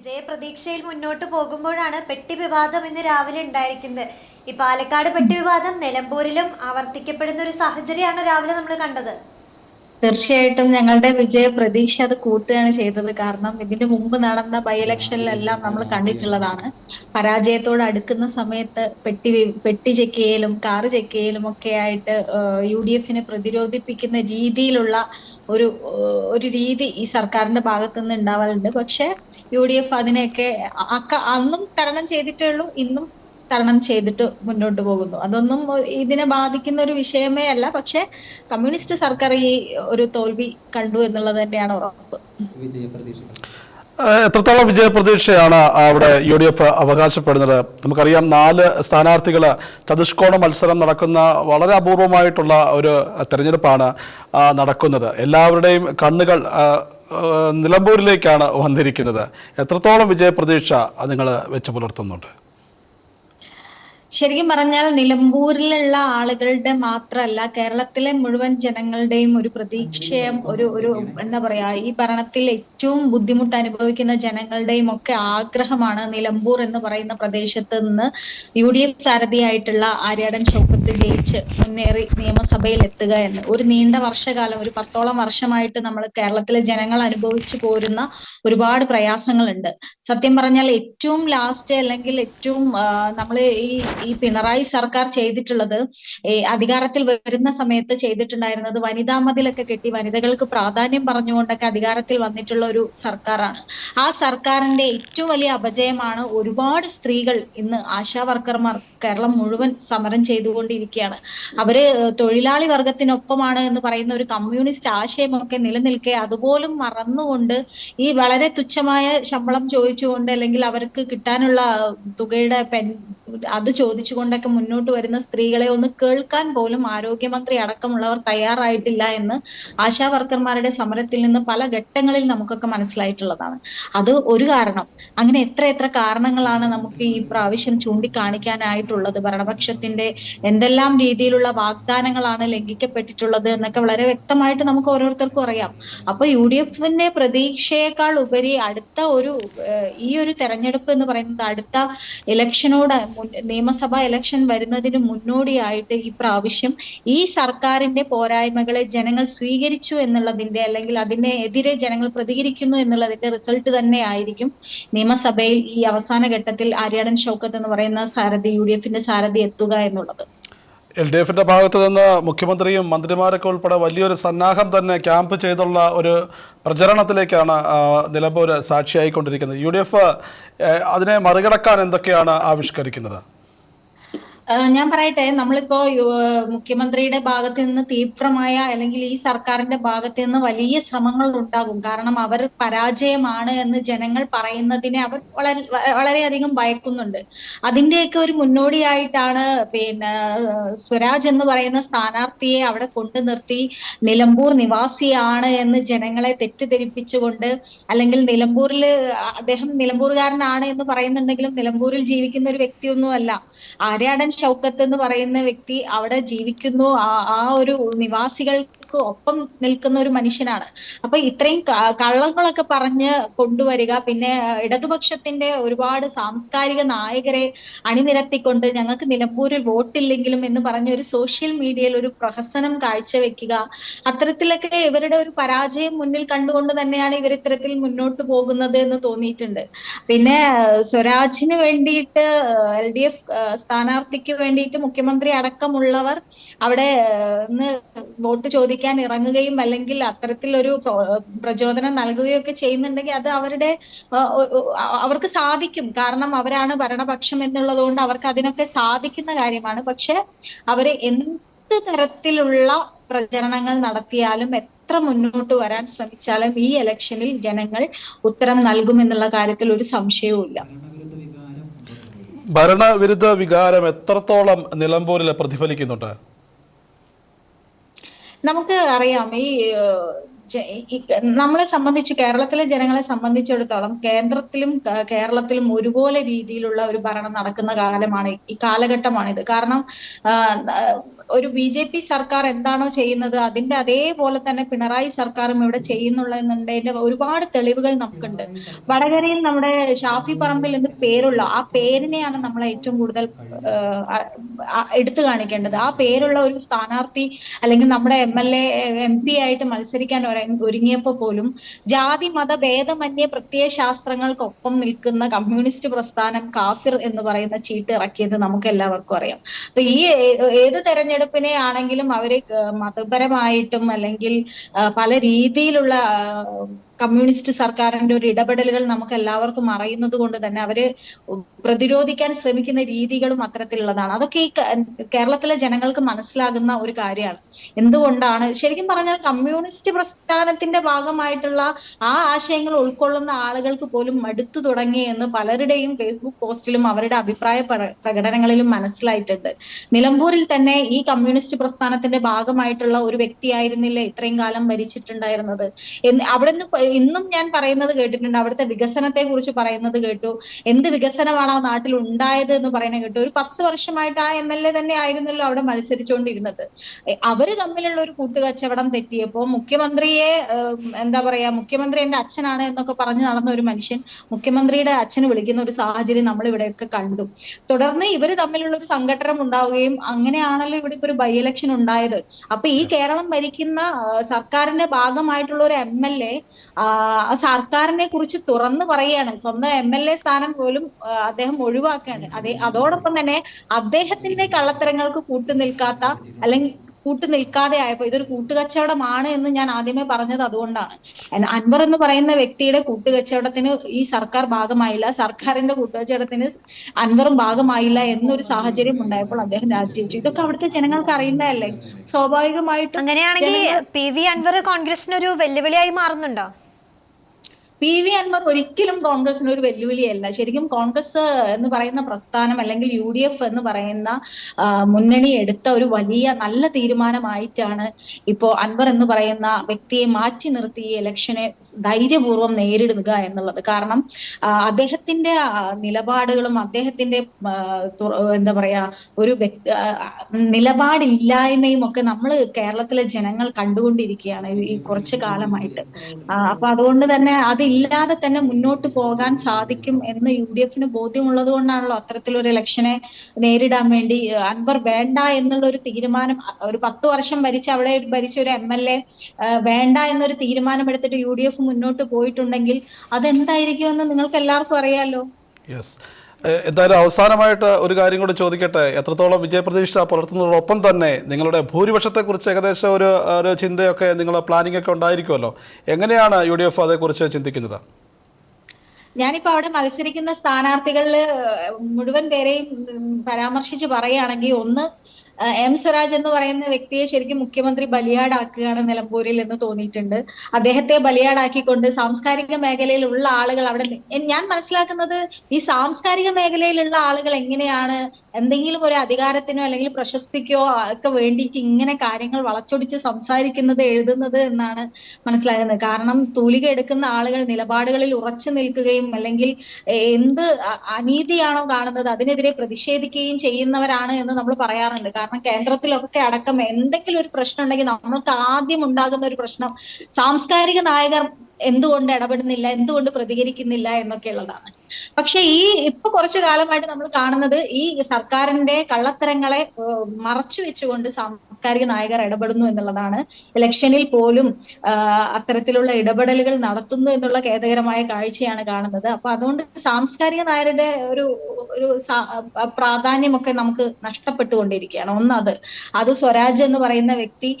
വിജയപ്രതീക്ഷയിൽ മുന്നോട്ട് പോകുമ്പോഴാണ് പെട്ടി വിവാദം ഇന്ന് രാവിലെ ഉണ്ടായിരിക്കുന്നത്. ഈ പാലക്കാട് പെട്ടി വിവാദം നിലമ്പൂരിലും ആവർത്തിക്കപ്പെടുന്ന ഒരു സാഹചര്യമാണ് രാവിലെ നമ്മൾ കണ്ടത്. തീർച്ചയായിട്ടും ഞങ്ങളുടെ വിജയ പ്രതീക്ഷ അത് കൂട്ടുകയാണ് ചെയ്തത്. കാരണം ഇതിന് മുമ്പ് നടന്ന ബൈ ഇലക്ഷനിലെല്ലാം നമ്മൾ കണ്ടിട്ടുള്ളതാണ്. പരാജയത്തോട് അടുക്കുന്ന സമയത്ത് പെട്ടി പെട്ടി ചെക്ക് ചെയ്യലും കാറ് ചെക്ക് ചെയ്യലും ഒക്കെ ആയിട്ട് യു ഡി എഫിനെ പ്രതിരോധിപ്പിക്കുന്ന രീതിയിലുള്ള ഒരു ഒരു രീതി ഈ സർക്കാരിന്റെ ഭാഗത്തു നിന്ന് ഉണ്ടാവാറുണ്ട്. പക്ഷെ യു ഡി എഫ് അതിനെയൊക്കെ അന്നും തരണം ചെയ്തിട്ടേ ഉള്ളൂ ഇന്നും തരണം ചെയ്തിട്ട് മുന്നോട്ട് പോകുന്നു. അതൊന്നും ഇതിനെ ബാധിക്കുന്ന ഒരു വിഷയമേ അല്ല. പക്ഷെ കമ്മ്യൂണിസ്റ്റ് സർക്കാർ ഈ ഒരു തോൽവി കണ്ടു എന്നുള്ളത് തന്നെയാണ് ഉറപ്പ്. എത്രത്തോളം വിജയപ്രതീക്ഷയാണ് അവിടെ യു ഡി എഫ് അവകാശപ്പെടുന്നത്? നമുക്കറിയാം നാല് സ്ഥാനാർത്ഥികൾ ചതുഷ്കോണ മത്സരം നടക്കുന്ന വളരെ അപൂർവമായിട്ടുള്ള ഒരു തെരഞ്ഞെടുപ്പാണ് നടക്കുന്നത്. എല്ലാവരുടെയും കണ്ണുകൾ നിലമ്പൂരിലേക്കാണ് വന്നിരിക്കുന്നത്. എത്രത്തോളം വിജയപ്രതീക്ഷ നിങ്ങൾ വെച്ച് പുലർത്തുന്നുണ്ട്? ശരിക്കും പറഞ്ഞാൽ നിലമ്പൂരിലുള്ള ആളുകളുടെ മാത്രമല്ല കേരളത്തിലെ മുഴുവൻ ജനങ്ങളുടെയും ഒരു പ്രതീക്ഷയും ഒരു ഒരു എന്താ പറയാ ഈ ഭരണത്തിൽ ഏറ്റവും ബുദ്ധിമുട്ട് അനുഭവിക്കുന്ന ജനങ്ങളുടെയും ഒക്കെ ആഗ്രഹമാണ് നിലമ്പൂർ എന്ന് പറയുന്ന പ്രദേശത്ത് നിന്ന് യു ഡി എഫ് സാരഥിയായിട്ടുള്ള ആര്യാടൻ ചൗക്കത്ത് ജയിച്ച് മുന്നേറി നിയമസഭയിൽ എത്തുക എന്ന്. ഒരു നീണ്ട വർഷകാലം ഒരു പത്തോളം വർഷമായിട്ട് നമ്മൾ കേരളത്തിലെ ജനങ്ങൾ അനുഭവിച്ചു പോരുന്ന ഒരുപാട് പ്രയാസങ്ങളുണ്ട്. സത്യം പറഞ്ഞാൽ ഏറ്റവും ലാസ്റ്റ് അല്ലെങ്കിൽ ഏറ്റവും നമ്മൾ ഈ ഈ പിണറായി സർക്കാർ ചെയ്തിട്ടുള്ളത് അധികാരത്തിൽ വരുന്ന സമയത്ത് ചെയ്തിട്ടുണ്ടായിരുന്നത് വനിതാ മതിലൊക്കെ കെട്ടി വനിതകൾക്ക് പ്രാധാന്യം പറഞ്ഞുകൊണ്ടൊക്കെ അധികാരത്തിൽ വന്നിട്ടുള്ള ഒരു സർക്കാരാണ്. ആ സർക്കാരിന്റെ ഏറ്റവും വലിയ അപജയമാണ് ഒരുപാട് സ്ത്രീകൾ ഇന്ന് ആശാ വർക്കർമാർ കേരളം മുഴുവൻ സമരം ചെയ്തുകൊണ്ടിരിക്കുകയാണ്. അവർ തൊഴിലാളി വർഗത്തിനൊപ്പമാണ് എന്ന് പറയുന്ന ഒരു കമ്മ്യൂണിസ്റ്റ് ആശയമൊക്കെ നിലനിൽക്കെ അതുപോലും മറന്നുകൊണ്ട് ഈ വളരെ തുച്ഛമായ ശമ്പളം ചോദിച്ചുകൊണ്ട് അല്ലെങ്കിൽ അവർക്ക് കിട്ടാനുള്ള തുകയുടെ പെൻ അത് ചോദിച്ചുകൊണ്ടൊക്കെ മുന്നോട്ട് വരുന്ന സ്ത്രീകളെ ഒന്ന് കേൾക്കാൻ പോലും ആരോഗ്യമന്ത്രി അടക്കമുള്ളവർ തയ്യാറായിട്ടില്ല എന്ന് ആശാ വർക്കർമാരുടെ സമരത്തിൽ നിന്ന് പല ഘട്ടങ്ങളിൽ നമുക്കൊക്കെ മനസ്സിലായിട്ടുള്ളതാണ്. അത് ഒരു കാരണം. അങ്ങനെ എത്ര എത്ര കാരണങ്ങളാണ് നമുക്ക് ഈ പ്രാവശ്യം ചൂണ്ടിക്കാണിക്കാനായിട്ടുള്ളത്? ഭരണപക്ഷത്തിന്റെ എന്തെല്ലാം രീതിയിലുള്ള വാഗ്ദാനങ്ങളാണ് ലംഘിക്കപ്പെട്ടിട്ടുള്ളത് എന്നൊക്കെ വളരെ വ്യക്തമായിട്ട് നമുക്ക് ഓരോരുത്തർക്കും അറിയാം. അപ്പൊ യു ഡി എഫിന്റെ പ്രതീക്ഷയേക്കാൾ ഉപരി അടുത്ത ഒരു ഈ ഒരു തെരഞ്ഞെടുപ്പ് എന്ന് പറയുന്നത് അടുത്ത ഇലക്ഷനോട് നിയമസഭാ ഇലക്ഷൻ വരുന്നതിന് മുന്നോടിയായിട്ട് ഈ പ്രാവശ്യം ഈ സർക്കാരിന്റെ പോരായ്മകളെ ജനങ്ങൾ സ്വീകരിച്ചു എന്നുള്ളതിന്റെ അല്ലെങ്കിൽ അതിനെ എതിരെ ജനങ്ങൾ പ്രതികരിക്കുന്നു എന്നുള്ളതിന്റെ റിസൾട്ട് തന്നെ ആയിരിക്കും നിയമസഭയിൽ ഈ അവസാന ഘട്ടത്തിൽ ആര്യാടൻ ഷൗക്കത്ത് എന്ന് പറയുന്ന സാരഥി യു ഡി എഫിന്റെ സാരഥി എത്തുക എന്നുള്ളത്. എൽ ഡി എഫിന്റെ ഭാഗത്ത് നിന്ന് മുഖ്യമന്ത്രിയും മന്ത്രിമാരൊക്കെ ഉൾപ്പെടെ വലിയൊരു സന്നാഹം തന്നെ ക്യാമ്പ് ചെയ്തുള്ള ഒരു പ്രചരണത്തിലേക്കാണ് നിലമ്പൂർ സാക്ഷിയായിക്കൊണ്ടിരിക്കുന്നത്. യു ഡി എഫ് അതിനെ മറികടക്കാൻ എന്തൊക്കെയാണ് ആവിഷ്കരിക്കുന്നത്? ഞാൻ പറയട്ടെ നമ്മളിപ്പോ മുഖ്യമന്ത്രിയുടെ ഭാഗത്ത് നിന്ന് തീവ്രമായ അല്ലെങ്കിൽ ഈ സർക്കാരിന്റെ ഭാഗത്ത് നിന്ന് വലിയ ശ്രമങ്ങൾ ഉണ്ടാകും. കാരണം അവർ പരാജയമാണ് എന്ന് ജനങ്ങൾ പറയുന്നതിനെ അവർ വളരെ വളരെയധികം ഭയക്കുന്നുണ്ട്. അതിന്റെയൊക്കെ ഒരു മുന്നോടിയായിട്ടാണ് പിന്നെ സ്വരാജ് എന്ന് പറയുന്ന സ്ഥാനാർത്ഥിയെ അവിടെ കൊണ്ടു നിർത്തി നിലമ്പൂർ നിവാസിയാണ് എന്ന് ജനങ്ങളെ തെറ്റിദ്ധരിപ്പിച്ചുകൊണ്ട് അല്ലെങ്കിൽ നിലമ്പൂരിൽ അദ്ദേഹം നിലമ്പൂർകാരനാണ് എന്ന് പറയുന്നുണ്ടെങ്കിലും നിലമ്പൂരിൽ ജീവിക്കുന്ന ഒരു വ്യക്തിയൊന്നുമല്ല. ആര്യാടൻ ഷൗക്കത്ത് എന്ന് പറയുന്ന വ്യക്തി അവിടെ ജീവിക്കുന്നു. ആ ആ ഒരു നിവാസികൾക്ക് ഒപ്പം നിൽക്കുന്ന ഒരു മനുഷ്യനാണ്. അപ്പൊ ഇത്രയും കള്ളങ്ങളൊക്കെ പറഞ്ഞ് കൊണ്ടുവരിക പിന്നെ ഇടതുപക്ഷത്തിന്റെ ഒരുപാട് സാംസ്കാരിക നായകരെ അണിനിരത്തിക്കൊണ്ട് ഞങ്ങൾക്ക് നിലമ്പൂരിൽ വോട്ടില്ലെങ്കിലും എന്ന് പറഞ്ഞ ഒരു സോഷ്യൽ മീഡിയയിൽ ഒരു പ്രഹസനം കാഴ്ചവെക്കുക അത്തരത്തിലൊക്കെ ഇവരുടെ ഒരു പരാജയം മുന്നിൽ കണ്ടുകൊണ്ട് തന്നെയാണ് ഇവർ ഇത്തരത്തിൽ മുന്നോട്ട് പോകുന്നത് എന്ന് തോന്നിയിട്ടുണ്ട്. പിന്നെ സ്വരാജിന് വേണ്ടിയിട്ട് എൽ ഡി എഫ് സ്ഥാനാർത്ഥിക്ക് വേണ്ടിയിട്ട് മുഖ്യമന്ത്രി അടക്കമുള്ളവർ അവിടെ ഇന്ന് വോട്ട് ചോദിക്കാൻ ഇറങ്ങുകയും അല്ലെങ്കിൽ അത്തരത്തിലൊരു പ്രചോദനം നൽകുകയും ഒക്കെ ചെയ്യുന്നുണ്ടെങ്കിൽ അത് അവരുടെ അവർക്ക് സാധിക്കും. കാരണം അവരാണ് ഭരണപക്ഷം എന്നുള്ളത് കൊണ്ട് അവർക്ക് അതിനൊക്കെ സാധിക്കുന്ന കാര്യമാണ്. പക്ഷെ അവരെ എന്ത് തരത്തിലുള്ള പ്രചരണങ്ങൾ നടത്തിയാലും എത്ര മുന്നോട്ട് വരാൻ ശ്രമിച്ചാലും ഈ ഇലക്ഷനിൽ ജനങ്ങൾ ഉത്തരം നൽകുമെന്നുള്ള കാര്യത്തിൽ ഒരു സംശയവും ഇല്ല. ഭരണവിരുദ്ധ വികാരം എത്രത്തോളം നിലമ്പൂരിൽ പ്രതിഫലിക്കുന്നുണ്ട്? നമുക്ക് അറിയാം ഈ നമ്മളെ സംബന്ധിച്ച് കേരളത്തിലെ ജനങ്ങളെ സംബന്ധിച്ചിടത്തോളം കേന്ദ്രത്തിലും കേരളത്തിലും ഒരുപോലെ രീതിയിലുള്ള ഒരു ഭരണം നടക്കുന്ന കാലമാണ് ഈ കാലഘട്ടമാണിത്. കാരണം ഒരു ബി ജെ പി സർക്കാർ എന്താണോ ചെയ്യുന്നത് അതിന്റെ അതേപോലെ തന്നെ പിണറായി സർക്കാരും ഇവിടെ ചെയ്യുന്നുള്ളതിന്റെ ഒരുപാട് തെളിവുകൾ നമുക്കുണ്ട്. വടകരയിൽ നമ്മുടെ ഷാഫി പറമ്പിൽ എന്ന് പേരുള്ള ആ പേരിനെയാണ് നമ്മൾ ഏറ്റവും കൂടുതൽ എടുത്തു കാണിക്കേണ്ടത്. ആ പേരുള്ള ഒരു സ്ഥാനാർത്ഥി അല്ലെങ്കിൽ നമ്മുടെ M L A M P ആയിട്ട് മത്സരിക്കാൻ ഒരു- ഒരുങ്ങിയപ്പോ പോലും ജാതി മത ഭേദമന്യേ പ്രത്യയ ശാസ്ത്രങ്ങൾക്കൊപ്പം നിൽക്കുന്ന കമ്മ്യൂണിസ്റ്റ് പ്രസ്ഥാനം കാഫിർ എന്ന് പറയുന്ന ചീട്ട് ഇറക്കിയത് നമുക്ക് എല്ലാവർക്കും അറിയാം. അപ്പൊ ഈ ഏത് തെരഞ്ഞെടുപ്പിനെ ആണെങ്കിലും അവർ മതപരമായിട്ടും അല്ലെങ്കിൽ പല രീതിയിലുള്ള കമ്മ്യൂണിസ്റ്റ് സർക്കാരിന്റെ ഒരു ഇടപെടലുകൾ നമുക്ക് എല്ലാവർക്കും അറിയുന്നത് കൊണ്ട് തന്നെ അവർ പ്രതിരോധിക്കാൻ ശ്രമിക്കുന്ന രീതികളും അത്തരത്തിലുള്ളതാണ്. അതൊക്കെ ഈ കേരളത്തിലെ ജനങ്ങൾക്ക് മനസ്സിലാകുന്ന ഒരു കാര്യമാണ്. എന്തുകൊണ്ടാണ്? ശരിക്കും പറഞ്ഞാൽ കമ്മ്യൂണിസ്റ്റ് പ്രസ്ഥാനത്തിന്റെ ഭാഗമായിട്ടുള്ള ആ ആശയങ്ങൾ ഉൾക്കൊള്ളുന്ന ആളുകൾക്ക് പോലും മടുത്തു തുടങ്ങി എന്ന് പലരുടെയും ഫേസ്ബുക്ക് പോസ്റ്റിലും അവരുടെ അഭിപ്രായ പ്രകടനങ്ങളിലും മനസ്സിലായിട്ടുണ്ട്. നിലമ്പൂരിൽ തന്നെ ഈ കമ്മ്യൂണിസ്റ്റ് പ്രസ്ഥാനത്തിന്റെ ഭാഗമായിട്ടുള്ള ഒരു വ്യക്തിയായിരുന്നില്ല ഇത്രയും കാലം ഭരിച്ചിട്ടുണ്ടായിരുന്നത്? അവിടെ പ- ഇന്നും ഞാൻ പറയുന്നത് കേട്ടിട്ടുണ്ട്. അവിടുത്തെ വികസനത്തെ കുറിച്ച് പറയുന്നത് കേട്ടു. എന്ത് വികസനമാണ് ആ നാട്ടിൽ ഉണ്ടായത് എന്ന് പറയുന്നത് കേട്ടു. ഒരു പത്ത് വർഷമായിട്ട് ആ എം എൽ എ തന്നെ ആയിരുന്നല്ലോ അവിടെ മത്സരിച്ചുകൊണ്ടിരുന്നത്. അവർ തമ്മിലുള്ള ഒരു കൂട്ടുകച്ചവടം തെറ്റിയപ്പോ മുഖ്യമന്ത്രിയെ എന്താ പറയാ മുഖ്യമന്ത്രി എന്റെ അച്ഛനാണ് എന്നൊക്കെ പറഞ്ഞു നടന്ന ഒരു മനുഷ്യൻ മുഖ്യമന്ത്രിയുടെ അച്ഛന് വിളിക്കുന്ന ഒരു സാഹചര്യം നമ്മൾ ഇവിടെയൊക്കെ കണ്ടു. തുടർന്ന് ഇവർ തമ്മിലുള്ള ഒരു സംഘട്ടനം ഉണ്ടാവുകയും അങ്ങനെയാണല്ലോ ഇവിടെ ഇപ്പൊ ഒരു ബൈ ഇലക്ഷൻ ഉണ്ടായത്. അപ്പൊ ഈ കേരളം ഭരിക്കുന്ന സർക്കാരിന്റെ ഭാഗമായിട്ടുള്ള ഒരു എം എൽ എ സർക്കാരിനെ കുറിച്ച് തുറന്നു പറയുകയാണ്. സ്വന്തം എം എൽ എ സ്ഥാനം പോലും അദ്ദേഹം ഒഴിവാക്കുകയാണ്. അതേ അതോടൊപ്പം തന്നെ അദ്ദേഹത്തിന്റെ കള്ളത്തരങ്ങൾക്ക് കൂട്ടുനിൽക്കാത്ത അല്ലെങ്കിൽ കൂട്ടു നിൽക്കാതെ ആയപ്പോ ഇതൊരു കൂട്ടുകച്ചവടമാണ് എന്ന് ഞാൻ ആദ്യമേ പറഞ്ഞത് അതുകൊണ്ടാണ്. അൻവർ എന്ന് പറയുന്ന വ്യക്തിയുടെ കൂട്ടുകച്ചവടത്തിന് ഈ സർക്കാർ ഭാഗമായില്ല. സർക്കാരിന്റെ കൂട്ടുകച്ചവടത്തിന് അൻവറും ഭാഗമായില്ല എന്നൊരു സാഹചര്യം ഉണ്ടായപ്പോൾ അദ്ദേഹം രാജിവെച്ചു. ഇതൊക്കെ അവിടുത്തെ ജനങ്ങൾക്ക് അറിയുന്നതല്ലേ സ്വാഭാവികമായിട്ടും അങ്ങനെയാണെങ്കിൽ പി വി അൻവർ കോൺഗ്രസിനൊരു വെല്ലുവിളിയായി മാറുന്നുണ്ടോ? പി വി അൻവർ ഒരിക്കലും കോൺഗ്രസിന് ഒരു വെല്ലുവിളിയല്ല. ശരിക്കും കോൺഗ്രസ് എന്ന് പറയുന്ന പ്രസ്ഥാനം അല്ലെങ്കിൽ യു ഡി എഫ് എന്ന് പറയുന്ന മുന്നണി എടുത്ത ഒരു വലിയ നല്ല തീരുമാനമായിട്ടാണ് ഇപ്പോ അൻവർ എന്ന് പറയുന്ന വ്യക്തിയെ മാറ്റി നിർത്തി ഈ ഇലക്ഷനെ ധൈര്യപൂർവം നേരിടുക എന്നുള്ളത്. കാരണം അദ്ദേഹത്തിന്റെ നിലപാടുകളും അദ്ദേഹത്തിന്റെ എന്താ പറയാ ഒരു നിലപാടില്ലായ്മയും ഒക്കെ നമ്മൾ കേരളത്തിലെ ജനങ്ങൾ കണ്ടുകൊണ്ടിരിക്കുകയാണ് ഈ- കുറച്ച് കാലമായിട്ട്. അപ്പൊ അതുകൊണ്ട് തന്നെ അതില്ലാതെ തന്നെ മുന്നോട്ട് പോകാൻ സാധിക്കും എന്ന് യു ഡി എഫിന് ബോധ്യമുള്ളത് കൊണ്ടാണല്ലോ അത്തരത്തിലൊരു ഇലക്ഷനെ നേരിടാൻ വേണ്ടി അൻവർ വേണ്ട എന്നുള്ള ഒരു തീരുമാനം ഒരു പത്ത് വർഷം ഭരിച്ച അവിടെ ഭരിച്ച ഒരു എം എൽ എ വേണ്ട എന്നൊരു തീരുമാനം എടുത്തിട്ട് യു ഡി എഫ് മുന്നോട്ട് പോയിട്ടുണ്ടെങ്കിൽ അതെന്തായിരിക്കുമെന്ന് നിങ്ങൾക്ക് എല്ലാവർക്കും അറിയാലോ? യെസ് എന്തായാലും അവസാനമായിട്ട് ഒരു കാര്യം കൂടി ചോദിക്കട്ടെ. എത്രത്തോളം വിജയപ്രതീക്ഷ പുലർത്തുന്നതോടൊപ്പം തന്നെ നിങ്ങളുടെ ഭൂരിപക്ഷത്തെക്കുറിച്ച് ഏകദേശം ഒരു ഒരു ചിന്തയൊക്കെ നിങ്ങളുടെ പ്ലാനിംഗ് ഒക്കെ ഉണ്ടായിരിക്കുമല്ലോ. എങ്ങനെയാണ് യു ഡി എഫ് അതേക്കുറിച്ച് ചിന്തിക്കുന്നത്? ഞാനിപ്പോ അവിടെ മത്സരിക്കുന്ന സ്ഥാനാർത്ഥികളിൽ മുഴുവൻ പേരെയും പരാമർശിച്ച് പറയുകയാണെങ്കിൽ ഒന്ന് എം സ്വരാജ് എന്ന് പറയുന്ന വ്യക്തിയെ ശരിക്കും മുഖ്യമന്ത്രി ബലിയാടാക്കുകയാണ് നിലമ്പൂരിൽ എന്ന് തോന്നിയിട്ടുണ്ട്. അദ്ദേഹത്തെ ബലിയാടാക്കിക്കൊണ്ട് സാംസ്കാരിക മേഖലയിലുള്ള ആളുകൾ അവിടെ ഞാൻ മനസ്സിലാക്കുന്നത് ഈ സാംസ്കാരിക മേഖലയിലുള്ള ആളുകൾ എങ്ങനെയാണ് എന്തെങ്കിലും ഒരു അധികാരത്തിനോ അല്ലെങ്കിൽ പ്രശസ്തിക്കോ ഒക്കെ വേണ്ടിയിട്ട് ഇങ്ങനെ കാര്യങ്ങൾ വളച്ചൊടിച്ച് സംസാരിക്കുന്നത് എഴുതുന്നത് എന്നാണ് മനസ്സിലാകുന്നത്. കാരണം തൂലിക എടുക്കുന്ന ആളുകൾ നിലപാടുകളിൽ ഉറച്ചു നിൽക്കുകയും അല്ലെങ്കിൽ എന്ത് അനീതിയാണോ കാണുന്നത് അതിനെതിരെ പ്രതിഷേധിക്കുകയും ചെയ്യുന്നവരാണ് എന്ന് നമ്മൾ പറയാറുണ്ട്. കാരണം കേന്ദ്രത്തിലൊക്കെ അടക്കം എന്തെങ്കിലും ഒരു പ്രശ്നം ഉണ്ടെങ്കിൽ നമ്മൾക്ക് ആദ്യം ഉണ്ടാകുന്ന ഒരു പ്രശ്നം സാംസ്കാരിക നായകർ എന്തുകൊണ്ട് ഇടപെടുന്നില്ല എന്തുകൊണ്ട് പ്രതികരിക്കുന്നില്ല എന്നൊക്കെ ഉള്ളതാണ്. പക്ഷെ ഈ ഇപ്പൊ കുറച്ചു കാലമായിട്ട് നമ്മൾ കാണുന്നത് ഈ സർക്കാരിന്റെ കള്ളത്തരങ്ങളെ മറച്ചു വെച്ചുകൊണ്ട് സാംസ്കാരിക നായകർ ഇടപെടുന്നു എന്നുള്ളതാണ്. ഇലക്ഷനിൽ പോലും അത്തരത്തിലുള്ള ഇടപെടലുകൾ നടത്തുന്നു എന്നുള്ള ഖേദകരമായ കാഴ്ചയാണ് കാണുന്നത്. അപ്പൊ അതുകൊണ്ട് സാംസ്കാരിക നായരുടെ ഒരു ഒരു പ്രാധാന്യമൊക്കെ നമുക്ക് നഷ്ടപ്പെട്ടുകൊണ്ടിരിക്കുകയാണ്. ഒന്നത് അത് സ്വരാജ് എന്ന് പറയുന്ന വ്യക്തി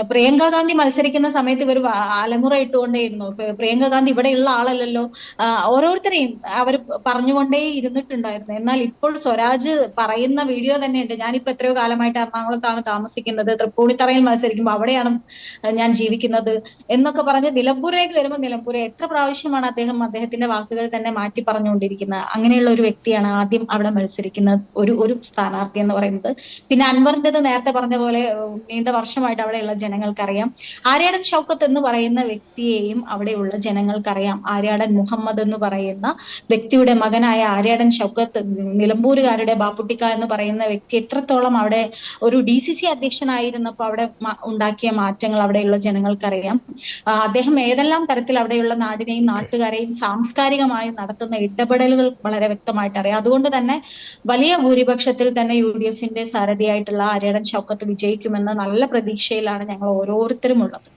പ്രിയങ്ക ഗാന്ധി മത്സരിക്കുന്ന സമയത്ത് ഇവർ അലമുറ ഇട്ടുകൊണ്ടേയിരുന്നു. പ്ര- പ്രിയങ്ക ഗാന്ധി ഇവിടെയുള്ള ആളല്ലല്ലോ. ഓരോരുത്തരെയും അവർ പറഞ്ഞുകൊണ്ടേ ഇരുന്നിട്ടുണ്ടായിരുന്നു. എന്നാൽ ഇപ്പോൾ സ്വരാജ് പറയുന്ന വീഡിയോ തന്നെയുണ്ട്. ഞാനിപ്പോ എത്രയോ കാലമായിട്ട് എറണാകുളത്താണ് താമസിക്കുന്നത്. തൃപ്പൂണിത്തറയിൽ മത്സരിക്കുമ്പോൾ അവിടെയാണ് ഞാൻ ജീവിക്കുന്നത് എന്നൊക്കെ പറഞ്ഞ് നിലമ്പൂരേക്ക് വരുമ്പോൾ നിലമ്പൂരെ എത്ര പ്രാവശ്യമാണ് അദ്ദേഹം അദ്ദേഹത്തിന്റെ വാക്കുകൾ തന്നെ മാറ്റി പറഞ്ഞുകൊണ്ടിരിക്കുന്നത്? അങ്ങനെയുള്ള ഒരു വ്യക്തിയാണ് ആദ്യം അവിടെ മത്സരിക്കുന്ന ഒരു ഒരു സ്ഥാനാർത്ഥി എന്ന് പറയുന്നത്. പിന്നെ അൻവറിന്റെത് നേരത്തെ പറഞ്ഞ പോലെ നീണ്ട വർഷമായിട്ട് അവിടെയുള്ള ജനങ്ങൾക്കറിയാം. ആര്യാടൻ ഷൗക്കത്ത് എന്ന് പറയുന്ന വ്യക്തിയെയും അവിടെയുള്ള ജനങ്ങൾക്കറിയാം. ആര്യാടൻ മുഹമ്മദ് എന്ന് പറയുന്ന വ്യക്തിയുടെ മകനായ ആര്യാടൻ ഷൗക്കത്ത് നിലമ്പൂരുകാരുടെ ബാപ്പുട്ടിക്ക എന്ന് പറയുന്ന വ്യക്തി എത്രത്തോളം അവിടെ ഒരു ഡി സി സി അധ്യക്ഷനായിരുന്നപ്പോൾ അവിടെ ഉണ്ടാക്കിയ മാറ്റങ്ങൾ അവിടെയുള്ള ജനങ്ങൾക്കറിയാം. അദ്ദേഹം ഏതെല്ലാം തരത്തിൽ അവിടെയുള്ള നാടിനെയും നാട്ടുകാരെയും സാംസ്കാരികമായും നടത്തുന്ന ഇടപെടലുകൾ വളരെ വ്യക്തമായിട്ട് അറിയാം അതുകൊണ്ട് തന്നെ വലിയ ഭൂരിപക്ഷത്തിൽ തന്നെ യു ഡി എഫിന്റെ സാരഥിയായിട്ടുള്ള ആര്യാടൻ ഷൗക്കത്ത് വിജയിക്കുമെന്ന നല്ല പ്രതീക്ഷയിലാണ് ഞങ്ങൾ ഓരോരുത്തരും ഉള്ളത്